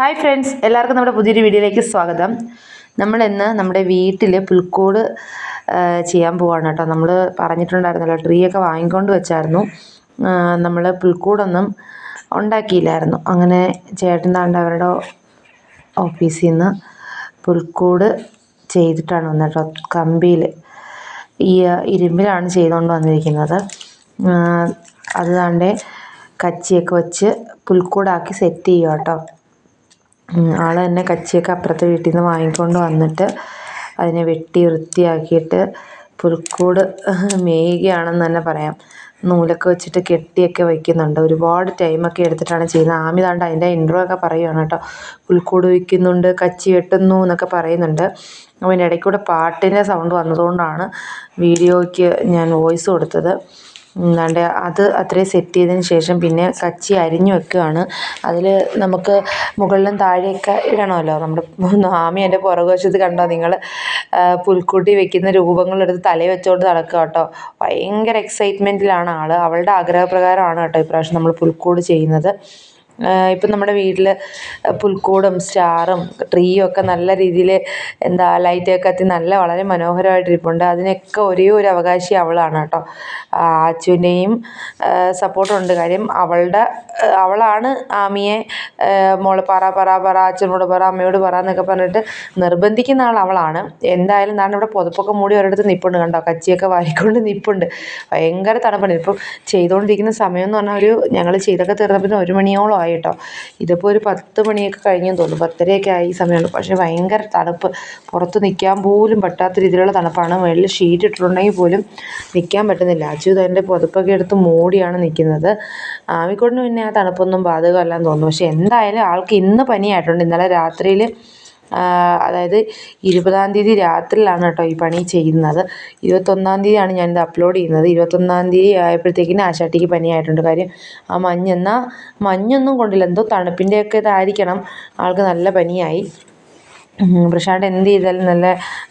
Hi friends എല്ലാവർക്കും നമ്മുടെ പുതിയൊരു വീഡിയോയിലേക്ക് സ്വാഗതം. നമ്മൾ ഇന്ന് നമ്മുടെ വീട്ടിൽ പുൽക്കൂട് ചെയ്യാൻ പോവാണ് കേട്ടോ. നമ്മൾ പറഞ്ഞിട്ടുണ്ടായിരുന്നല്ലോ ട്രീ ഒക്കെ വാങ്ങിക്കൊണ്ട് വെച്ചായിരുന്നു. നമ്മൾ പുൽക്കൂടൊന്നും ഉണ്ടാക്കിയില്ലായിരുന്നു. അങ്ങനെ ചേട്ടൻ താണ്ട് അവരുടെ ഓഫീസിൽ നിന്ന് പുൽക്കൂട് ചെയ്തിട്ടാണ് വന്നത് കേട്ടോ കമ്പിയിൽ ഈ ഇരുമ്പിലാണ് ചെയ്തുകൊണ്ട് വന്നിരിക്കുന്നത്. അത് താണ്ടേ കച്ചിയൊക്കെ വെച്ച് പുൽക്കൂടാക്കി സെറ്റ് ചെയ്യുക കേട്ടോ. ആൾ തന്നെ കച്ചിയൊക്കെ അപ്പുറത്തെ വീട്ടിൽ നിന്ന് വാങ്ങിക്കൊണ്ട് വന്നിട്ട് അതിനെ വെട്ടി വൃത്തിയാക്കിയിട്ട് പുൽക്കൂട് മേയുകയാണെന്ന് തന്നെ പറയാം. നൂലൊക്കെ വെച്ചിട്ട് കെട്ടിയൊക്കെ വയ്ക്കുന്നുണ്ട് ഒരുപാട് ടൈമൊക്കെ എടുത്തിട്ടാണ് ചെയ്യുന്നത്. ആമി താണ്ട് അതിന്റെ ഇൻട്രോ ഒക്കെ പറയുകയാണ് കേട്ടോ. പുൽക്കൂട് വയ്ക്കുന്നുണ്ട് കച്ചി കെട്ടുന്നു എന്നൊക്കെ പറയുന്നുണ്ട്. അപ്പോൾ അതിന്റെ ഇടയ്ക്കൂടെ പാട്ടിന്റെ സൗണ്ട് വന്നതുകൊണ്ടാണ് വീഡിയോയ്ക്ക് ഞാൻ വോയിസ് കൊടുത്തത്. എന്താണ്ട് അത് അത്രയും സെറ്റ് ചെയ്തതിന് ശേഷം പിന്നെ കച്ചി അരിഞ്ഞു വെക്കുകയാണ്. അതിൽ നമുക്ക് മുകളിലും താഴെയൊക്കെ ഇടണമല്ലോ. നമ്മുടെ ആമി എന്റെ പുറകുവശത്ത് കണ്ടോ നിങ്ങൾ പുൽക്കൂട്ടി വെക്കുന്ന രൂപങ്ങളെടുത്ത് തലയിൽ വെച്ചുകൊണ്ട് നടക്കുക കേട്ടോ. ഭയങ്കര എക്സൈറ്റ്മെന്റിലാണ് ആൾ അവളുടെ ആഗ്രഹപ്രകാരമാണ് കേട്ടോ ഇപ്രാവശ്യം നമ്മൾ പുൽക്കൂട് ചെയ്യുന്നത്. ഇപ്പം നമ്മുടെ വീട്ടിൽ പുൽക്കൂടും സ്റ്റാറും ട്രീയും ഒക്കെ നല്ല രീതിയിൽ എന്താ ലൈറ്റൊക്കെ കത്തി നല്ല വളരെ മനോഹരമായിട്ട് ഇരിപ്പുണ്ട് അതിനൊക്കെ ഒരേ ഒരു അവകാശി അവളാണ് കേട്ടോ. അച്ചുവിന്റെയും സപ്പോർട്ടുണ്ട് കാര്യം അവളുടെ അവളാണ് ആമിയെ മോളെ പറ പറ പറ അച്ഛനോട് പറ അമ്മയോട് പറ എന്നൊക്കെ പറഞ്ഞിട്ട് നിർബന്ധിക്കുന്ന ആൾ അവളാണ്. എന്തായാലും ഞാൻ ഇവിടെ പുതപ്പൊക്കെ മൂടി ഒരിടത്ത് നിൽപ്പുണ്ട് കണ്ടോ? കച്ചിയൊക്കെ വാരിക്കൊണ്ട് നിൽപ്പുണ്ട് ഭയങ്കര തണുപ്പാണ്. ഇപ്പം ചെയ്തുകൊണ്ടിരിക്കുന്ന സമയം എന്ന് പറഞ്ഞാൽ ഒരു ഞങ്ങൾ ചെയ്തൊക്കെ തീർന്നപ്പോൾ ഒരു മണിയോളം ആയി. കേട്ടോ ഇതിപ്പോൾ ഒരു പത്ത് മണിയൊക്കെ കഴിഞ്ഞെന്ന് തോന്നുന്നു. പത്തരയൊക്കെ ആയി സമയമുള്ളൂ. പക്ഷേ ഭയങ്കര തണുപ്പ്. പുറത്ത് നിൽക്കാൻ പോലും പറ്റാത്ത രീതിയിലുള്ള തണുപ്പാണ്. മുകളിൽ ഷീറ്റ് ഇട്ടിട്ടുണ്ടെങ്കിൽ പോലും നിൽക്കാൻ പറ്റുന്നില്ല. അച്ചു തന്റെ പുതപ്പൊക്കെ എടുത്ത് മൂടിയാണ് നിൽക്കുന്നത് ആവിക്കൊണ്ട് പിന്നെ ആ തണുപ്പൊന്നും ബാധകമല്ലാന്ന് തോന്നുന്നു. പക്ഷേ എന്തായാലും ആൾക്ക് ഇന്ന് പനിയായിട്ടുണ്ട്. ഇന്നലെ രാത്രിയിൽ അതായത് ഇരുപതാം തീയതി രാത്രിയിലാണ് കേട്ടോ ഈ പണി ചെയ്യുന്നത്. ഇരുപത്തൊന്നാം തീയതിയാണ് ഞാനിത് അപ്ലോഡ് ചെയ്യുന്നത്. ഇരുപത്തൊന്നാം തീയതി ആയപ്പോഴത്തേക്കിന് ആശാട്ടിക്ക് പനിയായിട്ടുണ്ട്. കാര്യം ആ മഞ്ഞെന്നാൽ മഞ്ഞൊന്നും കൊണ്ടില്ല. എന്തോ തണുപ്പിന്റെയൊക്കെ ഇതായിരിക്കണം. ആൾക്ക് നല്ല പനിയായി. പ്രശാന്ത് എന്ത് ചെയ്താലും നല്ല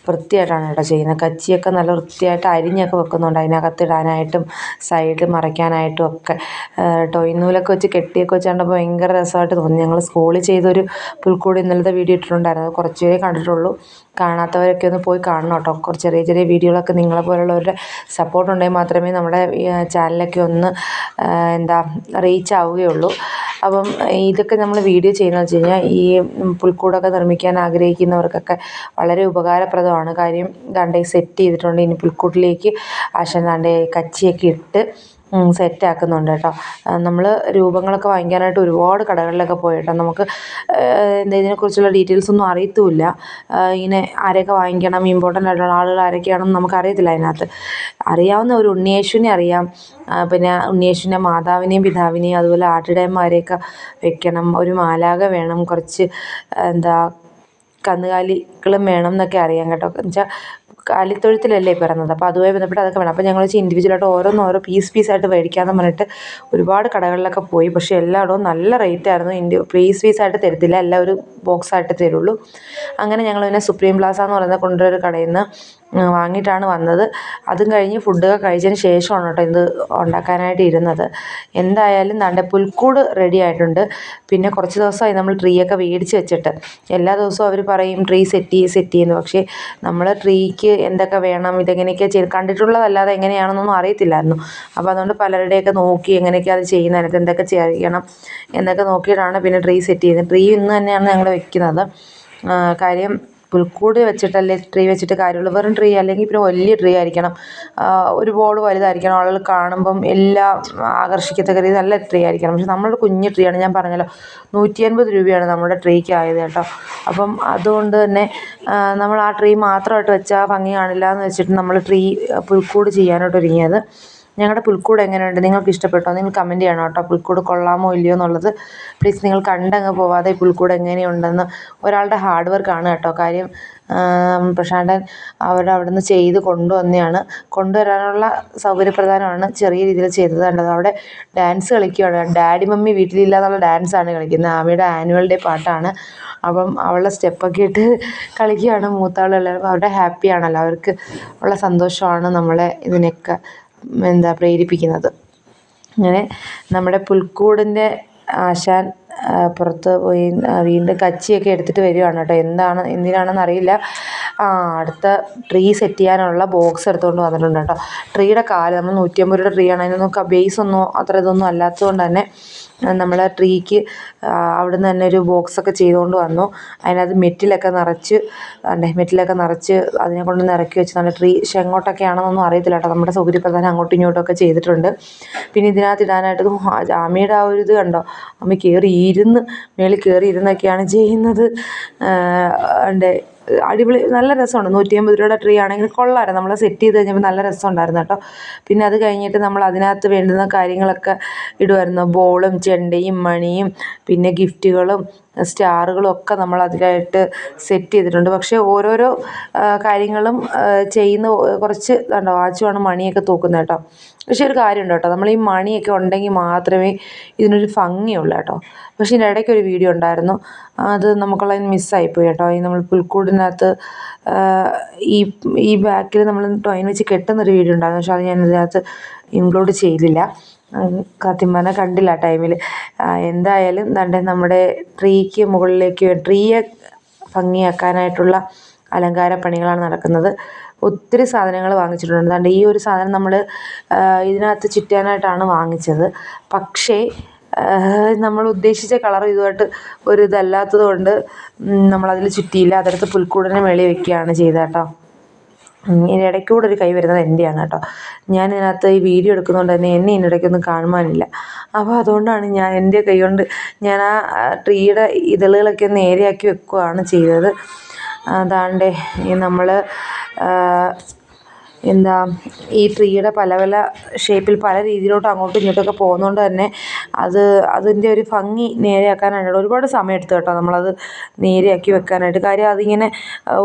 വൃത്തിയായിട്ടാണ് കേട്ടോ ചെയ്യുന്നത്. കച്ചിയൊക്കെ നല്ല വൃത്തിയായിട്ട് അരിഞ്ഞൊക്കെ വെക്കുന്നുണ്ട്. അതിനകത്ത് ഇടാനായിട്ടും സൈഡിൽ മറയ്ക്കാനായിട്ടും ഒക്കെ. ടോയ് നൂലൊക്കെ വെച്ച് കെട്ടിയൊക്കെ വെച്ച് കണ്ടപ്പോൾ ഭയങ്കര രസമായിട്ട് തോന്നി. ഞങ്ങൾ സ്കൂളിൽ ചെയ്തൊരു പുൽക്കൂട് ഇന്നലത്തെ വീഡിയോ ഇട്ടിട്ടുണ്ടായിരുന്നു. അത് പേരേ കണ്ടിട്ടുള്ളൂ. കാണാത്തവരൊക്കെ ഒന്ന് പോയി കാണണം കേട്ടോ. കുറച്ച് ചെറിയ ചെറിയ വീഡിയോകളൊക്കെ നിങ്ങളെ പോലുള്ളവരുടെ സപ്പോർട്ട് ഉണ്ടെങ്കിൽ മാത്രമേ നമ്മുടെ ചാനലൊക്കെ ഒന്ന് എന്താ റീച്ച് ആവുകയുള്ളൂ. അപ്പം ഇതൊക്കെ നമ്മൾ വീഡിയോ ചെയ്യുന്നത് വെച്ച് കഴിഞ്ഞാൽ ഈ പുൽക്കൂടൊക്കെ നിർമ്മിക്കാൻ ആഗ്രഹിക്കുന്നവർക്കൊക്കെ വളരെ ഉപകാരപ്രദമാണ്. കാര്യം ദാണ്ടെ സെറ്റ് ചെയ്തിട്ടുണ്ട്. ഇനി പുൽക്കൂട്ടിലേക്ക് ആശാൻ ദാണ്ടെ കച്ചിയൊക്കെ ഇട്ട് സെറ്റ് ആക്കുന്നുണ്ട് കേട്ടോ. നമ്മൾ രൂപങ്ങളൊക്കെ വാങ്ങിക്കാനായിട്ട് ഒരുപാട് കടകളിലൊക്കെ പോയി കേട്ടോ നമുക്ക് എന്താ ഇതിനെക്കുറിച്ചുള്ള ഡീറ്റെയിൽസ് ഒന്നും അറിയത്തുമില്ല. ഇങ്ങനെ ആരെയൊക്കെ വാങ്ങിക്കണം ഇമ്പോർട്ടന്റ് ആയിട്ടുള്ള ആളുകൾ ആരൊക്കെയാണെന്ന് നമുക്ക് അറിയത്തില്ല അതിനകത്ത്. അറിയാവുന്ന ഒരു ഉണ്ണിയേശുവിനെ അറിയാം. പിന്നെ ഉണ്ണിയേശുവിന്റെ മാതാവിനെയും പിതാവിനെയും അതുപോലെ ആട്ടിടയന്മാരെയൊക്കെ വെക്കണം. ഒരു മാലാക വേണം. കുറച്ച് എന്താ കന്നുകാലികളും വേണം എന്നൊക്കെ അറിയാം കേട്ടോ. എന്നുവെച്ചാൽ കാലിത്തൊഴുത്തിലല്ലേ പിറന്നത്. അപ്പോൾ അതുമായി ബന്ധപ്പെട്ട് അതൊക്കെ വേണം. അപ്പോൾ ഞങ്ങൾ വെച്ചാൽ ഇൻഡിവിജ്വലായിട്ട് ഓരോന്ന് ഓരോ പീസ് പീസായിട്ട് മേടിക്കാമെന്ന് പറഞ്ഞിട്ട് ഒരുപാട് കടകളിലൊക്കെ പോയി. പക്ഷേ എല്ലായിടവും നല്ല റേറ്റ് ആയിരുന്നു. ഇൻഡി പീസ് പീസായിട്ട് തരത്തില്ല. എല്ലാം ഒരു ബോക്സായിട്ട് തരുള്ളൂ. അങ്ങനെ ഞങ്ങൾ പിന്നെ സുപ്രീം പ്ലാസ എന്ന് പറയുന്ന കൊണ്ടൊരു കടയിൽ നിന്ന് വാങ്ങിയിട്ടാണ് വന്നത്. അതും കഴിഞ്ഞ് ഫുഡൊക്കെ കഴിച്ചതിന് ശേഷമാണ് കേട്ടോ ഇത് ഉണ്ടാക്കാനായിട്ട് ഇരുന്നത്. എന്തായാലും നല്ല പുൽക്കൂട് റെഡി ആയിട്ടുണ്ട്. പിന്നെ കുറച്ച് ദിവസമായി നമ്മൾ ട്രീ ഒക്കെ മേടിച്ച് വെച്ചിട്ട്. എല്ലാ ദിവസവും അവർ പറയും ട്രീ സെറ്റ് ചെയ്യ് സെറ്റ് ചെയ്യുന്നു പക്ഷേ നമ്മൾ ട്രീക്ക് എന്തൊക്കെ വേണം ഇതെങ്ങനെയൊക്കെ ചെയ്ത് കണ്ടിട്ടുള്ളതല്ലാതെ എങ്ങനെയാണെന്നൊന്നും അറിയത്തില്ലായിരുന്നു. അപ്പോൾ അതുകൊണ്ട് പലരുടെയൊക്കെ നോക്കി എങ്ങനെയൊക്കെ അത് ചെയ്യുന്നത് അതിനകത്ത് എന്തൊക്കെ ചെയ്യണം എന്നൊക്കെ നോക്കിയിട്ടാണ് പിന്നെ ട്രീ സെറ്റ് ചെയ്യുന്നത് ട്രീ ഇന്ന് തന്നെയാണ് ഞങ്ങൾ വെക്കുന്നത്. കാര്യം പുൽക്കൂട് വെച്ചിട്ടല്ലേ ട്രീ വെച്ചിട്ട് കാര്യമുള്ളൂ. വെറും ട്രീ അല്ലെങ്കിൽ പിന്നെ വലിയ ട്രീ ആയിരിക്കണം. ഒരു ഒരുപാട് വലുതായിരിക്കണം. ആളുകൾ കാണുമ്പം എല്ലാം ആകർഷിക്കത്തക്ക രീതി നല്ല ട്രീ ആയിരിക്കണം. പക്ഷെ നമ്മളുടെ കുഞ്ഞു ട്രീ ആണ്. ഞാൻ പറഞ്ഞല്ലോ നൂറ്റി അൻപത് രൂപയാണ് നമ്മുടെ ട്രീക്ക് ആയത് കേട്ടോ. അപ്പം അതുകൊണ്ട് തന്നെ നമ്മൾ ആ ട്രീ മാത്രമായിട്ട് വെച്ചാൽ ഭംഗി കാണില്ല എന്ന് വെച്ചിട്ട് നമ്മൾ ട്രീ പുൽക്കൂട് ചെയ്യാനായിട്ട് ഒരുങ്ങിയത്. ഞങ്ങളുടെ പുൽക്കൂട് എങ്ങനെയുണ്ട്? നിങ്ങൾക്ക് ഇഷ്ടപ്പെട്ടോ? നിങ്ങൾ കമന്റ് ചെയ്യണം കേട്ടോ. പുൽക്കൂട് കൊള്ളാമോ ഇല്ലയോ എന്നുള്ളത്. പ്ലീസ് നിങ്ങൾ കണ്ടങ്ങ് പോവാതെ പുൽക്കൂട് എങ്ങനെയുണ്ടെന്ന് ഒരാളുടെ ഹാർഡ് വർക്കാണ് കേട്ടോ. കാര്യം പ്രശാന്തൻ അവിടെ അവിടെ നിന്ന് ചെയ്ത് കൊണ്ടുവന്നെയാണ്. കൊണ്ടുവരാനുള്ള സൗകര്യപ്രദാനമാണ് ചെറിയ രീതിയിൽ ചെയ്തത് കണ്ടത്. അവിടെ ഡാൻസ് കളിക്കുകയാണ്. ഡാഡി മമ്മി വീട്ടിലില്ല എന്നുള്ള ഡാൻസാണ് കളിക്കുന്നത്. ആമിയുടെ ആനുവൽ ഡേ പാട്ടാണ്. അപ്പം അവളുടെ സ്റ്റെപ്പൊക്കെ ഇട്ട് കളിക്കുകയാണ്. മൂത്താളുകൾ അവരുടെ ഹാപ്പിയാണല്ലോ അവർക്ക് ഉള്ള സന്തോഷമാണ് നമ്മളെ ഇതിനൊക്കെ എന്താ പ്രേരിപ്പിക്കുന്നത്. അങ്ങനെ നമ്മുടെ പുൽക്കൂടിന്റെ ആശാൻ പുറത്ത് പോയി വീണ്ടും കച്ചിയൊക്കെ എടുത്തിട്ട് വരികയാണ് കേട്ടോ. എന്താണ് എന്തിനാണെന്ന് അറിയില്ല. ആ അടുത്ത ട്രീ സെറ്റ് ചെയ്യാനുള്ള ബോക്സ് എടുത്തുകൊണ്ട് വന്നിട്ടുണ്ട് കേട്ടോ. ട്രീയുടെ കാൽ നമ്മൾ നൂറ്റി അമ്പത് രൂപയുടെ ട്രീ ആണ്. അതിനൊന്നും ബേസ് ഒന്നും അത്ര ഇതൊന്നും അല്ലാത്തതുകൊണ്ട് തന്നെ നമ്മൾ ട്രീക്ക് അവിടുന്ന് തന്നെ ഒരു ബോക്സൊക്കെ ചെയ്തുകൊണ്ട് വന്നു. അതിനകത്ത് മെറ്റിലൊക്കെ നിറച്ച് അണ്ടേ മെറ്റിലൊക്കെ നിറച്ച് അതിനെ കൊണ്ട് നിറക്കി വെച്ച് നല്ല ട്രീ പക്ഷെ എങ്ങോട്ടൊക്കെയാണെന്നൊന്നും അറിയത്തില്ല കേട്ടോ. നമ്മുടെ സൗകര്യപ്രദാനം അങ്ങോട്ടും ഇങ്ങോട്ടും ഒക്കെ ചെയ്തിട്ടുണ്ട്. പിന്നെ ഇതിനകത്ത് ഇടാനായിട്ട് അമ്മയുടെ ആ ഒരു ഇത് കണ്ടോ? അമ്മ കയറി ഇരുന്ന് മേളിൽ കയറി ഇരുന്നൊക്കെയാണ് ചെയ്യുന്നത്. അണ്ടേ അടിപൊളി നല്ല രസമുണ്ട്. നൂറ്റി അമ്പത് രൂപയുടെ ട്രീ ആണെങ്കിൽ കൊള്ളാമായിരുന്നു. നമ്മൾ സെറ്റ് ചെയ്ത് കഴിഞ്ഞപ്പോൾ നല്ല രസമുണ്ടായിരുന്നു കേട്ടോ. പിന്നെ അത് കഴിഞ്ഞിട്ട് നമ്മൾ അതിനകത്ത് വേണ്ടുന്ന കാര്യങ്ങളൊക്കെ ഇടുമായിരുന്നു ബോളും ചെണ്ടയും മണിയും പിന്നെ ഗിഫ്റ്റുകളും സ്റ്റാറുകളും ഒക്കെ നമ്മൾ അതിലായിട്ട് സെറ്റ് ചെയ്തിട്ടുണ്ട്. പക്ഷേ ഓരോരോ കാര്യങ്ങളും ചെയ്യുന്ന കുറച്ച് കണ്ടോ വാച്ചുമാണ് മണിയൊക്കെ തൂക്കുന്നത് കേട്ടോ. പക്ഷേ ഒരു കാര്യം ഉണ്ട് കേട്ടോ നമ്മൾ ഈ മണിയൊക്കെ ഉണ്ടെങ്കിൽ മാത്രമേ ഇതിനൊരു ഭംഗിയുള്ളൂ കേട്ടോ. പക്ഷേ ഇതിന്റെ ഇടയ്ക്ക് ഒരു വീഡിയോ ഉണ്ടായിരുന്നു അത് നമുക്കുള്ള മിസ്സായിപ്പോയി കേട്ടോ. ഈ നമ്മൾ പുൽക്കൂടിനകത്ത് ഈ ഈ ബാക്കിൽ നമ്മൾ ടോയിൻ വെച്ച് കെട്ടുന്നൊരു വീഡിയോ ഉണ്ടായിരുന്നു. പക്ഷേ അത് ഞാൻ ഇതിനകത്ത് ഇൻക്ലൂഡ് ചെയ്തില്ല. പറഞ്ഞാൽ കണ്ടില്ല ആ ടൈമിൽ എന്തായാലും ദാണ്ടെ നമ്മുടെ ട്രീക്ക് മുകളിലേക്ക് ട്രീയെ ഭംഗിയാക്കാനായിട്ടുള്ള അലങ്കാര പണികളാണ് നടക്കുന്നത്. ഒത്തിരി സാധനങ്ങൾ വാങ്ങിച്ചിട്ടുണ്ട്. ദാണ്ടെ ഈ ഒരു സാധനം നമ്മൾ ഇതിനകത്ത് ചുറ്റാനായിട്ടാണ് വാങ്ങിച്ചത്. പക്ഷേ നമ്മൾ ഉദ്ദേശിച്ച കളർ ഇതുമായിട്ട് ഒരു ഇതല്ലാത്തത് കൊണ്ട് നമ്മളതിൽ ചുറ്റിയില്ല. അതെടുത്ത് പുൽക്കൂടിന് വെളി വെക്കുകയാണ് ചെയ്തത് കേട്ടോ. ഉം, ഇതിന് ഇടയ്ക്കൂടെ ഒരു കൈ വരുന്നത് എന്റെയാണ് കേട്ടോ. ഞാൻ ഇതിനകത്ത് ഈ വീഡിയോ എടുക്കുന്നതുകൊണ്ട് തന്നെ എന്നെ ഇതിന്റെ ഇടയ്ക്കൊന്നും കാണുവാനില്ല. അപ്പോൾ അതുകൊണ്ടാണ് ഞാൻ എന്റെ കൈ കൊണ്ട് ഞാൻ ആ ട്രീയുടെ ഇതളുകളൊക്കെ ഒന്ന് നേരെയാക്കി വെക്കുകയാണ് ചെയ്തത്. അതാണ്ട് നമ്മൾ എന്താ ഈ ട്രീയുടെ പല പല ഷേപ്പിൽ പല രീതിയിലോട്ട് അങ്ങോട്ടും ഇങ്ങോട്ടൊക്കെ പോകുന്നതുകൊണ്ട് തന്നെ അത് അതിന്റെ ഒരു ഭംഗി നേരെയാക്കാനായിട്ട് ഒരുപാട് സമയം എടുത്തു കേട്ടോ നമ്മളത് നേരെയാക്കി വെക്കാനായിട്ട്. കാര്യം അതിങ്ങനെ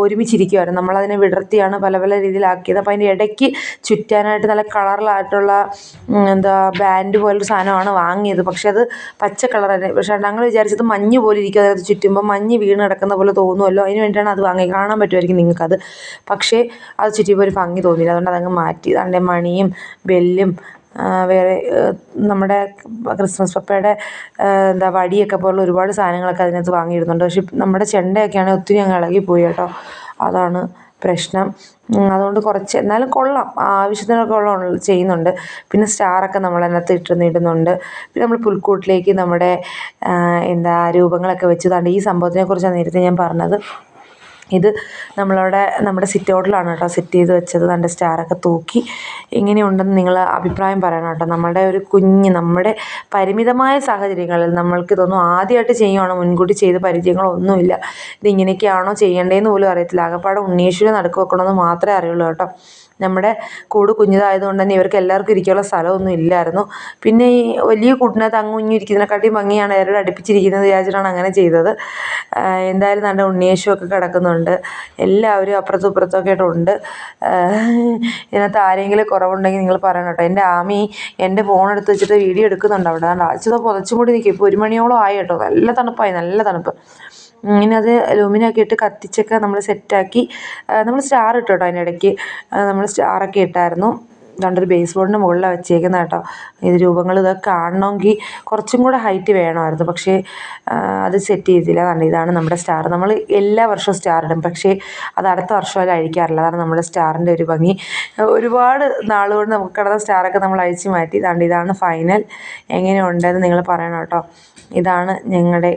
ഒരുമിച്ചിരിക്കുവായിരുന്നു. നമ്മളതിനെ വിടർത്തിയാണ് പല പല രീതിയിലാക്കിയത്. അപ്പോൾ അതിന്റെ ഇടയ്ക്ക് ചുറ്റാനായിട്ട് നല്ല കളറിലായിട്ടുള്ള എന്താ ബാൻഡ് പോലൊരു സാധനമാണ് വാങ്ങിയത്. പക്ഷേ അത് പച്ച കളറാണ് പക്ഷേ ഞങ്ങൾ വിചാരിച്ചത് മഞ്ഞ് പോലെ ഇരിക്കും. അതിനകത്ത് ചുറ്റുമ്പോൾ മഞ്ഞ് വീണ് കിടക്കുന്ന പോലെ തോന്നുമല്ലോ. അതിന് വേണ്ടിയിട്ടാണ് അത് വാങ്ങി കാണാൻ പറ്റുമായിരിക്കും നിങ്ങൾക്കത്. പക്ഷേ അത് ചുറ്റിയപ്പോൾ ഒരു ഭംഗി തോന്നിയില്ല അതുകൊണ്ട് അതങ്ങ് മാറ്റി. അതിന്റെ മണിയും ബെല്ലും വേറെ നമ്മുടെ ക്രിസ്മസ് പപ്പയുടെ എന്താ വടിയൊക്കെ പോലുള്ള ഒരുപാട് സാധനങ്ങളൊക്കെ അതിനകത്ത് വാങ്ങിയിടുന്നുണ്ട്. പക്ഷെ നമ്മുടെ ചെണ്ടയൊക്കെയാണെങ്കിൽ ഒത്തിരി അങ്ങ് ഇളകിപ്പോയി കേട്ടോ. അതാണ് പ്രശ്നം. അതുകൊണ്ട് കുറച്ച് എന്നാലും കൊള്ളാം. ആവശ്യത്തിനൊക്കെ ഉള്ള ചെയ്യുന്നുണ്ട്. പിന്നെ സ്റ്റാറൊക്കെ നമ്മൾ അതിനകത്ത് ഇട്ട് ഇടുന്നുണ്ട് പിന്നെ നമ്മൾ പുൽക്കൂട്ടിലേക്ക് നമ്മുടെ എന്താ രൂപങ്ങളൊക്കെ വെച്ചതാണ്ട് ഈ സംഭവത്തിനെക്കുറിച്ചാണ് നേരത്തെ ഞാൻ പറഞ്ഞത്. ഇത് നമ്മളവിടെ നമ്മുടെ സിറ്റ് ഔട്ടിലാണ് കേട്ടോ സെറ്റ് ചെയ്ത് വെച്ചത്. കണ്ട് സ്റ്റാറൊക്കെ തൂക്കി. ഇങ്ങനെയുണ്ടെന്ന് നിങ്ങൾ അഭിപ്രായം പറയണം കേട്ടോ. നമ്മുടെ ഒരു കുഞ്ഞ് നമ്മുടെ പരിമിതമായ സാഹചര്യങ്ങളിൽ നമ്മൾക്ക് ഇതൊന്നും ആദ്യമായിട്ട് ചെയ്യുവാണോ? മുൻകൂട്ടി ചെയ്ത് പരിചയങ്ങളൊന്നുമില്ല. ഇത് ഇങ്ങനെയൊക്കെയാണോ ചെയ്യേണ്ടതെന്ന് പോലും അറിയത്തില്ല. ആകപ്പാടെ ഉണ്ണീശ്വരൻ നടക്കു വെക്കണമെന്ന് മാത്രമേ അറിയുള്ളൂ കേട്ടോ. നമ്മുടെ കൂട് കുഞ്ഞിതായതുകൊണ്ട് തന്നെ ഇവർക്ക് എല്ലാവർക്കും ഇരിക്കാനുള്ള സ്ഥലമൊന്നും ഇല്ലായിരുന്നു പിന്നെ ഈ വലിയ കൂട്ടിനകത്ത് അങ്ങ് ഇരിക്കുന്നതിനെക്കാട്ടിയും ഭംഗിയാണ് എല്ലാവരും അടുപ്പിച്ചിരിക്കുന്നത് വിചാരിച്ചിട്ടാണ് അങ്ങനെ ചെയ്തത് എന്തായാലും നല്ല ഉണ്ണിയേശുവൊക്കെ കിടക്കുന്നുണ്ട് എല്ലാവരും അപ്പുറത്തും ഇപ്പുറത്തും ഒക്കെ ആയിട്ടുണ്ട് ഇതിനകത്ത് ആരെങ്കിലും കുറവുണ്ടെങ്കിൽ നിങ്ങൾ പറയണം കേട്ടോ എന്റെ ആമി എന്റെ ഫോൺ എടുത്ത് വെച്ചിട്ട് വീഡിയോ എടുക്കുന്നുണ്ട് അവിടെ ആഴ്ച പുതച്ചും കൂടി നിൽക്കും ഇപ്പോൾ ഒരു മണിയോളം ആയി കേട്ടോ നല്ല തണുപ്പായി നല്ല തണുപ്പ് ഇനി അത് ലൂമിനൊക്കെ ഇട്ട് കത്തിച്ചൊക്കെ നമ്മൾ സെറ്റാക്കി നമ്മൾ സ്റ്റാർ ഇട്ടു കേട്ടോ അതിനിടയ്ക്ക് നമ്മൾ സ്റ്റാറൊക്കെ ഇട്ടായിരുന്നു. രണ്ടൊരു ബേസ് ബോർഡിന്റെ മുകളിലാണ് വെച്ചേക്കുന്നത് കേട്ടോ. ഇത് രൂപങ്ങൾ ഇതൊക്കെ കാണണമെങ്കിൽ കുറച്ചും കൂടെ ഹൈറ്റ് വേണമായിരുന്നു. പക്ഷേ അത് സെറ്റ് ചെയ്തില്ല. കാരണം ഇതാണ് നമ്മുടെ സ്റ്റാർ. നമ്മൾ എല്ലാ വർഷവും സ്റ്റാർ ഇടും. പക്ഷേ അത് അടുത്ത വർഷം വരെ അഴിക്കാറില്ല. അതാണ് നമ്മുടെ സ്റ്റാറിന്റെ ഒരു ഭംഗി. ഒരുപാട് നാളുകൊണ്ട് നമുക്ക് കിടന്ന സ്റ്റാറൊക്കെ നമ്മൾ അഴിച്ചു മാറ്റി. ഇതാണ്ട് ഇതാണ് ഫൈനൽ. എങ്ങനെയുണ്ടെന്ന് നിങ്ങൾ പറയണം കേട്ടോ. ഇതാണ് ഞങ്ങളുടെ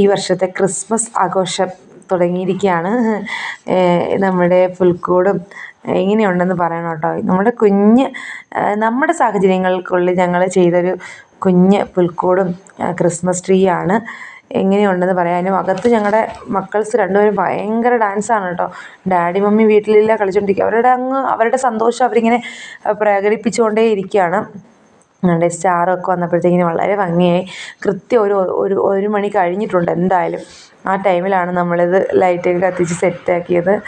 ഈ വർഷത്തെ ക്രിസ്മസ് ആഘോഷം തുടങ്ങിയിരിക്കുകയാണ്. നമ്മുടെ പുൽക്കൂടും എങ്ങനെയുണ്ടെന്ന് പറയണം കേട്ടോ. നമ്മുടെ കുഞ്ഞ് നമ്മുടെ സാഹചര്യങ്ങൾക്കുള്ളിൽ ഞങ്ങൾ ചെയ്തൊരു കുഞ്ഞ് പുൽക്കൂടും ക്രിസ്മസ് ട്രീ ആണ് എങ്ങനെയുണ്ടെന്ന് പറയാനും അകത്ത് ഞങ്ങളുടെ മക്കൾസ് രണ്ടുപേരും ഭയങ്കര ഡാൻസാണ് കേട്ടോ. ഡാഡി മമ്മി വീട്ടിലില്ല കളിച്ചുകൊണ്ടിരിക്കുക അവരുടെ അങ്ങ് അവരുടെ സന്തോഷം അവരിങ്ങനെ പ്രകടിപ്പിച്ചുകൊണ്ടേ ഇരിക്കുകയാണ് ഞങ്ങളുടെ സ്റ്റാറൊക്കെ വന്നപ്പോഴത്തേക്കിന് വളരെ ഭംഗിയായി. കൃത്യം ഒരു ഒരു ഒരു മണി കഴിഞ്ഞിട്ടുണ്ട് എന്തായാലും. ആ ടൈമിലാണ് നമ്മളിത് ലൈറ്റൊക്കെ കത്തിച്ച് സെറ്റാക്കിയത്.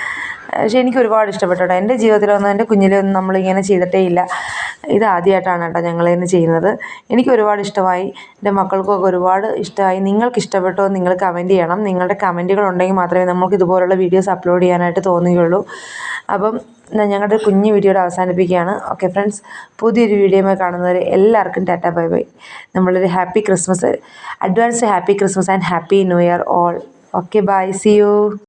പക്ഷേ എനിക്ക് ഒരുപാട് ഇഷ്ടപ്പെട്ടു കേട്ടോ എന്റെ ജീവിതത്തിലൊന്നും എന്റെ കുഞ്ഞിലൊന്നും നമ്മളിങ്ങനെ ചെയ്തിട്ടേ ഇല്ല. ഇത് ആദ്യമായിട്ടാണ് കേട്ടോ ഞങ്ങളിന്ന് ചെയ്യുന്നത്. എനിക്ക് ഒരുപാട് ഇഷ്ടമായി. എന്റെ മക്കൾക്കൊക്കെ ഒരുപാട് ഇഷ്ടമായി. നിങ്ങൾക്ക് ഇഷ്ടപ്പെട്ടോ നിങ്ങൾ കമന്റ് ചെയ്യണം. നിങ്ങളുടെ കമന്റുകൾ ഉണ്ടെങ്കിൽ മാത്രമേ നമ്മൾക്ക് ഇതുപോലുള്ള വീഡിയോസ് അപ്ലോഡ് ചെയ്യാനായിട്ട് തോന്നുകയുള്ളൂ. അപ്പം ഞങ്ങളുടെ കുഞ്ഞു വീഡിയോയുടെ അവസാനിപ്പിക്കുകയാണ്. ഓക്കെ ഫ്രണ്ട്സ് പുതിയൊരു വീഡിയോയുമായി കാണുന്നവരെ എല്ലാവർക്കും ടാറ്റ ബൈ ബൈ. നമ്മളൊരു happy Christmas advance happy Christmas and happy new year all. Okay bye see you